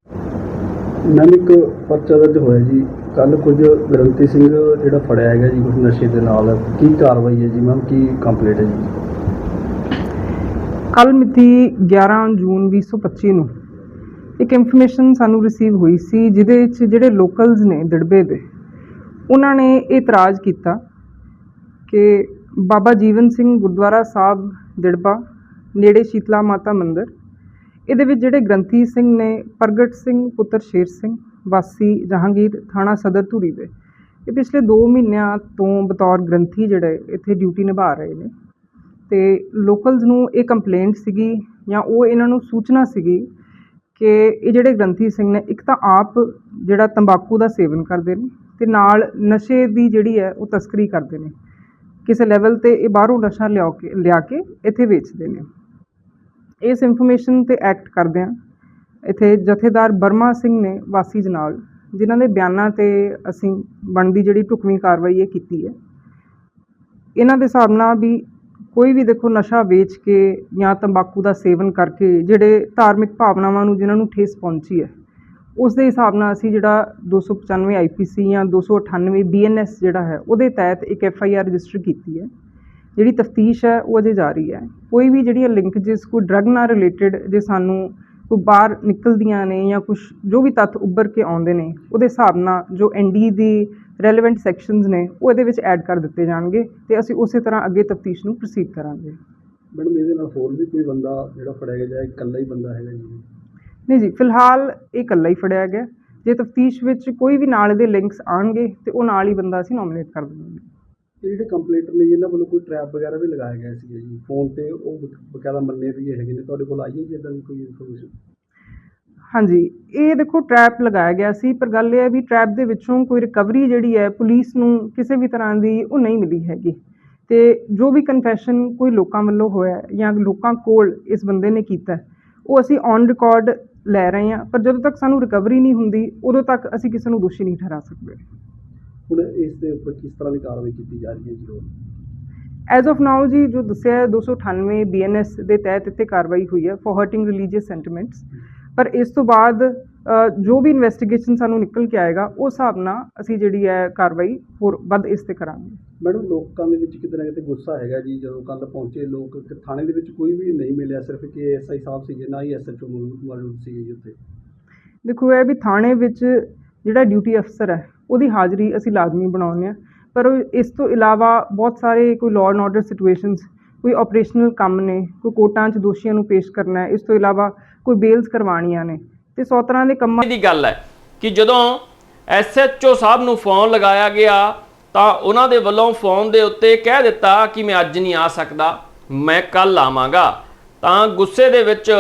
Speaker 9: ਮੈਮ ਇੱਕ ਪਰਚਾ ਦਰਜ ਹੋਇਆ ਜੀ। ਕੱਲ ਕੁਝ ਗ੍ਰੰਥੀ ਸਿੰਘ ਜਿਹੜਾ ਫੜਿਆ ਹੈਗਾ ਜੀ ਕੁਝ ਨਸ਼ੇ ਦੇ ਨਾਲ। ਕੀ ਕਾਰਵਾਈ ਹੈ ਜੀ ਮੈਮ? ਕੀ ਕੰਪਲੀਟ ਹੈ ਜੀ?
Speaker 10: ਕੱਲ ਮਿਤੀ 11 ਜੂਨ 2025 ਨੂੰ ਇੱਕ ਇਨਫੋਰਮੇਸ਼ਨ ਸਾਨੂੰ ਰਿਸੀਵ ਹੋਈ ਸੀ, ਜਿਹਦੇ ਵਿੱਚ ਜਿਹੜੇ ਲੋਕਲਸ ਨੇ ਦੜਬੇ ਦੇ, ਉਹਨਾਂ ਨੇ ਇਤਰਾਜ਼ ਕੀਤਾ ਕਿ ਬਾਬਾ ਜੀਵਨ ਸਿੰਘ ਗੁਰਦੁਆਰਾ ਸਾਹਿਬ ਦਿੜਬਾ, ਨੇੜੇ ਸ਼ੀਤਲਾ ਮਾਤਾ ਮੰਦਿਰ, ਇਹਦੇ ਵਿੱਚ ਜਿਹੜੇ ਗ੍ਰੰਥੀ ਸਿੰਘ ਨੇ, ਪ੍ਰਗਟ ਸਿੰਘ, ਪੁੱਤਰ ਸ਼ੇਰ ਸਿੰਘ, ਵਾਸੀ ਜਹਾਂਗੀਰ ਥਾਣਾ ਸਦਰ ਧੂਰੀ ਦੇ, ਇਹ ਪਿਛਲੇ 2 ਮਹੀਨਿਆਂ ਤੋਂ ਬਤੌਰ ਗ੍ਰੰਥੀ ਜਿਹੜੇ ਇੱਥੇ ਡਿਊਟੀ ਨਿਭਾ ਰਹੇ ਨੇ। ਤੇ ਲੋਕਲਸ ਨੂੰ ਇਹ ਕੰਪਲੇਂਟ ਸੀਗੀ ਜਾਂ ਉਹ ਇਹਨਾਂ ਨੂੰ ਸੂਚਨਾ ਸੀਗੀ ਕਿ ਇਹ ਜਿਹੜੇ ਗ੍ਰੰਥੀ ਸਿੰਘ ਨੇ, ਇੱਕ ਤਾਂ ਆਪ ਜਿਹੜਾ ਤੰਬਾਕੂ ਦਾ ਸੇਵਨ ਕਰਦੇ ਨੇ ਤੇ ਨਾਲ ਨਸ਼ੇ ਦੀ ਜਿਹੜੀ ਹੈ ਉਹ ਤਸਕਰੀ ਕਰਦੇ ਨੇ। ਕਿਸੇ ਲੈਵਲ ਤੇ ਇਹ ਬਾਹਰੋਂ ਨਸ਼ਾ ਲਿਆ ਕੇ ਲਿਆ ਕੇ ਇੱਥੇ ਵੇਚਦੇ ਨੇ। ਇਸ ਇਨਫੋਰਮੇਸ਼ਨ ਤੇ ਐਕਟ ਕਰਦੇ ਆ ਇੱਥੇ ਜਥੇਦਾਰ ਬਰਮਾ ਸਿੰਘ ਨੇ ਵਾਸੀ ਜਨਾਲ, ਜਿਨ੍ਹਾਂ ਦੇ ਬਿਆਨਾਂ ਤੇ ਅਸੀਂ ਬਣਦੀ ਜਿਹੜੀ ਢੁਕਵੀਂ ਕਾਰਵਾਈ ਇਹ ਕੀਤੀ ਹੈ। ਇਹਨਾਂ ਦੇ ਹਿਸਾਬ ਨਾਲ ਵੀ ਕੋਈ ਵੀ ਦੇਖੋ ਨਸ਼ਾ ਵੇਚ ਕੇ ਜਾਂ ਤੰਬਾਕੂ ਦਾ ਸੇਵਨ ਕਰਕੇ ਜਿਹੜੇ ਧਾਰਮਿਕ ਭਾਵਨਾਵਾਂ ਨੂੰ ਜਿਨ੍ਹਾਂ ਨੂੰ ਠੇਸ ਪਹੁੰਚੀ ਹੈ ਉਸ ਦੇ ਹਿਸਾਬ ਨਾਲ ਅਸੀਂ ਜਿਹੜਾ 295 ਆਈਪੀਸੀ ਜਾਂ 298 ਬੀਐਨਐਸ ਜਿਹੜਾ ਹੈ, ਉਹਦੇ ਤਹਿਤ ਇੱਕ ਐਫਆਈਆਰ ਰਜਿਸਟਰ ਕੀਤੀ ਹੈ। ਜਿਹੜੀ ਤਫਤੀਸ਼ ਹੈ, ਉਹ ਅਜੇ ਜਾਰੀ ਹੈ। ਕੋਈ ਵੀ ਜਿਹੜੀਆਂ ਲਿੰਕੇजेस ਕੋਈ ਡਰੱਗ ਨਾਲ ਰਿਲੇਟਡ ਜੇ ਸਾਨੂੰ ਕੋਈ ਬਾਹਰ ਨਿਕਲਦੀਆਂ ਨੇ ਜਾਂ ਕੁਝ ਜੋ ਵੀ ਤੱਥ ਉੱਭਰ ਕੇ ਆਉਂਦੇ ਨੇ, ਉਹਦੇ ਹਿਸਾਬ ਨਾਲ ਜੋ ਐਨਡੀ ਦੀ ਰੈਲੇਵੈਂਟ ਸੈਕਸ਼ਨਸ ਨੇ ਉਹ ਇਹਦੇ ਵਿੱਚ ਐਡ ਕਰ ਦਿੱਤੇ ਜਾਣਗੇ ਤੇ ਅਸੀਂ ਉਸੇ ਤਰ੍ਹਾਂ ਅੱਗੇ ਤਫਤੀਸ਼ ਨੂੰ ਪ੍ਰੋਸੀਡ ਕਰਾਂਗੇ।
Speaker 11: ਮੈਡਮ ਇਹਦੇ ਨਾਲ ਹੋਰ ਵੀ ਕੋਈ ਬੰਦਾ ਜਿਹੜਾ ਫੜਿਆ ਗਿਆ ਇਕੱਲਾ ਹੀ ਬੰਦਾ ਹੈਗਾ ਜੀ?
Speaker 10: ਨਹੀਂ ਜੀ ਫਿਲਹਾਲ ਇਹ ਇਕੱਲਾ ਹੀ ਫੜਿਆ ਗਿਆ। ਜੇ ਤਫਤੀਸ਼ ਵਿੱਚ ਕੋਈ ਵੀ ਨਾਲ ਦੇ ਲਿੰਕਸ ਆਣਗੇ ਤੇ ਉਹ ਨਾਲ ਹੀ ਬੰਦਾ ਅਸੀਂ ਨੋਮੀਨੇਟ ਕਰ ਦੇਵਾਂਗੇ।
Speaker 11: ਜਿਹੜੇ ਕੰਪਲੇਂਟਰ ਨੇ ਇਹਨਾਂ ਵੱਲੋਂ ਕੋਈ ਟਰੈਪ ਵਗੈਰਾ ਵੀ ਲਗਾਇਆ ਗਿਆ ਸੀ ਜੀ? ਫੋਨ ਤੇ ਉਹ ਬਕ- ਬਕਾਇਦਾ ਮੰਨੇ ਵੀ ਹੈਗੇ ਨੇ। ਤੁਹਾਡੇ ਕੋਲ ਆਈ ਹੈ ਜੀ ਇਦਾਂ ਦੀ ਕੋਈ ਇਨਫੋਰਮੇਸ਼ਨ
Speaker 10: ਹਾਂਜੀ ਇਹ ਦੇਖੋ ਟਰੈਪ ਲਗਾਇਆ ਗਿਆ ਸੀ ਪਰ ਗੱਲ ਇਹ ਹੈ ਵੀ ਟਰੈਪ ਦੇ ਵਿੱਚੋਂ ਕੋਈ ਰਿਕਵਰੀ ਜਿਹੜੀ ਹੈ ਪੁਲਿਸ ਨੂੰ ਕਿਸੇ ਵੀ ਤਰ੍ਹਾਂ ਦੀ ਉਹ ਨਹੀਂ ਮਿਲੀ ਹੈਗੀ। ਤੇ ਜੋ ਵੀ ਕਨਫੈਸ਼ਨ ਕੋਈ ਲੋਕਾਂ ਵੱਲੋਂ ਹੋਇਆ ਜਾਂ ਲੋਕਾਂ ਕੋਲ ਇਸ ਬੰਦੇ ਨੇ ਕੀਤਾ ਉਹ ਅਸੀਂ ਔਨ ਰਿਕਾਰਡ ਲੈ ਰਹੇ ਹਾਂ ਪਰ ਜਦੋਂ ਤੱਕ ਸਾਨੂੰ ਰਿਕਵਰੀ ਨਹੀਂ ਹੁੰਦੀ ਉਦੋਂ ਤੱਕ ਅਸੀਂ ਕਿਸੇ ਨੂੰ ਦੋਸ਼ੀ ਨਹੀਂ ਠਹਿਰਾ ਸਕਦੇ।
Speaker 11: ਹੁਣ ਇਸ ਦੇ ਉੱਪਰ ਕਿਸ ਤਰ੍ਹਾਂ ਦੀ ਕਾਰਵਾਈ ਕੀਤੀ ਜਾ ਰਹੀ ਹੈ ਜੀ
Speaker 10: ਐਜ਼ ਆਫ ਨਾਓ ਜੀ ਜੋ ਦੱਸਿਆ ਹੈ 298 ਬੀਐਨਐਸ ਦੇ ਤਹਿਤ ਇੱਥੇ ਕਾਰਵਾਈ ਹੋਈ ਹੈ ਫॉर ਹਰਟਿੰਗ ਰਿਲੀਜੀਅਸ ਸੈਂਟੀਮੈਂਟਸ ਪਰ ਇਸ ਤੋਂ ਬਾਅਦ ਜੋ ਵੀ ਇਨਵੈਸਟੀਗੇਸ਼ਨ ਸਾਨੂੰ ਨਿਕਲ ਕੇ ਆਏਗਾ ਉਸ ਹਿਸਾਬ ਨਾਲ ਅਸੀਂ ਜਿਹੜੀ ਹੈ ਕਾਰਵਾਈ ਹੋਰ ਵੱਧ ਇਸ ਤੇ ਕਰਾਂਗੇ।
Speaker 11: ਮੈਡਮ ਲੋਕਾਂ ਦੇ ਵਿੱਚ ਕਿਤੇ ਨਾ ਕਿਤੇ ਗੁੱਸਾ ਹੈਗਾ ਜੀ ਜਦੋਂ ਕੱਲ ਪਹੁੰਚੇ ਲੋਕ ਕਿ ਥਾਣੇ ਦੇ ਵਿੱਚ ਕੋਈ ਵੀ ਨਹੀਂ ਮਿਲਿਆ ਸਿਰਫ ਕਿ ਐਸਆਈ ਸਾਹਿਬ ਸੀਗੇ ਨਾ ਹੀ ਐਸਐਚਓ ਮੌਜੂਦ ਸੀਗੇ ਜੀ ਉੱਥੇ।
Speaker 10: ਦੇਖੋ ਇਹ ਵੀ ਥਾਣੇ ਵਿੱਚ ਜਿਹੜਾ ਡਿਊਟੀ ਅਫਸਰ ਹੈ ਉਹਦੀ ਹਾਜ਼ਰੀ ਅਸੀਂ ਲਾਜ਼ਮੀ ਬਣਾਉਂਦੇ ਹਾਂ। ਪਰ ਇਸ ਤੋਂ ਇਲਾਵਾ ਬਹੁਤ ਸਾਰੇ ਕੋਈ ਲਾਅ ਐਂਡ ਆਰਡਰ ਸਿਚੁਏਸ਼ਨਸ ਕੋਈ ਆਪਰੇਸ਼ਨਲ ਕੰਮ ਨੇ, ਕੋਈ ਕੋਰਟਾਂ 'ਚ ਦੋਸ਼ੀਆਂ ਨੂੰ ਪੇਸ਼ ਕਰਨਾ ਹੈ, ਇਸ ਤੋਂ ਇਲਾਵਾ ਕੋਈ ਬੇਲਸ ਕਰਵਾਉਣੀਆਂ ਨੇ, ਤੇ ਸੌ ਤਰ੍ਹਾਂ ਦੇ ਕੰਮਾਂ
Speaker 4: ਦੀ ਗੱਲ ਹੈ ਕਿ ਜਦੋਂ ਐਸਐਚਓ ਸਾਹਿਬ ਨੂੰ ਫੋਨ ਲਗਾਇਆ ਗਿਆ, ਤਾਂ ਉਹਨਾਂ ਦੇ ਵੱਲੋਂ ਫੋਨ ਦੇ ਉੱਤੇ ਕਹਿ ਦਿੱਤਾ ਕਿ ਮੈਂ ਅੱਜ ਨਹੀਂ ਆ ਸਕਦਾ, ਮੈਂ ਕੱਲ ਆਵਾਂਗਾ। ਤਾਂ ਗੁੱਸੇ ਦੇ ਵਿੱਚ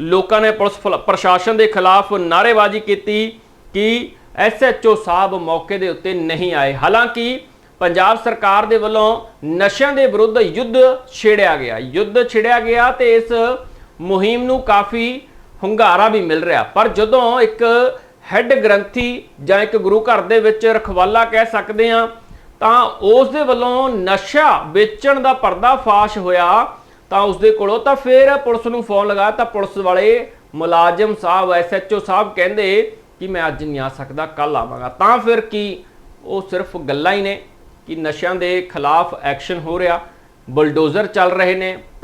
Speaker 4: ਲੋਕਾਂ ਨੇ ਪੁਲਿਸ ਪ੍ਰਸ਼ਾਸਨ ਦੇ ਖਿਲਾਫ ਨਾਅਰੇਬਾਜ਼ੀ ਕੀਤੀ ਕਿ ਐਸਐਚਓ ਸਾਹਿਬ ਮੌਕੇ ਦੇ ਉੱਤੇ ਨਹੀਂ ਆਏ। ਹਾਲਾਂਕਿ ਪੰਜਾਬ ਸਰਕਾਰ ਦੇ ਵੱਲੋਂ ਨਸ਼ਿਆਂ ਦੇ ਵਿਰੁੱਧ ਯੁੱਧ ਛੇੜਿਆ ਗਿਆ। ਯੁੱਧ ਛੇੜਿਆ ਗਿਆ ਤੇ ਇਸ ਮੁਹਿੰਮ ਨੂੰ ਕਾਫੀ ਹੁੰਗਾਰਾ ਵੀ ਮਿਲ ਰਿਹਾ। ਪਰ ਜਦੋਂ ਇੱਕ ਹੈੱਡ ਗ੍ਰੰਥੀ ਜਾਂ ਇੱਕ ਗੁਰੂ ਘਰ ਦੇ ਵਿੱਚ ਰਖਵਾਲਾ ਕਹਿ ਸਕਦੇ ਆ ਤਾਂ ਉਸ ਦੇ ਵੱਲੋਂ ਨਸ਼ਾ ਵੇਚਣ ਦਾ ਪਰਦਾ ਫਾਸ਼ ਹੋਇਆ ਤਾਂ ਉਸ ਦੇ ਕੋਲੋਂ ਤਾਂ ਫਿਰ ਪੁਲਿਸ ਨੂੰ ਫੋਨ ਲਗਾਇਆ ਤਾਂ ਪੁਲਿਸ ਵਾਲੇ ਮੁਲਾਜ਼ਮ ਸਾਹਿਬ ਐਸਐਚਓ ਸਾਹਿਬ ਕਹਿੰਦੇ ਕਿ ਮੈਂ ਅੱਜ ਨਹੀਂ ਆ ਸਕਦਾ ਕੱਲ ਆਵਾਂਗਾ। ਤਾਂ ਫਿਰ ਕੀ? ਉਹ ਸਿਰਫ ਗੱਲਾਂ ਹੀ ਨੇ। ਕਿ ਨਸ਼ਿਆਂ ਦੇ ਖਿਲਾਫ ਐਕਸ਼ਨ ਹੋ ਰਿਹਾ ਬੁਲਡੋਜ਼ਰ ਚੱਲ ਰਹੇ ਨੇ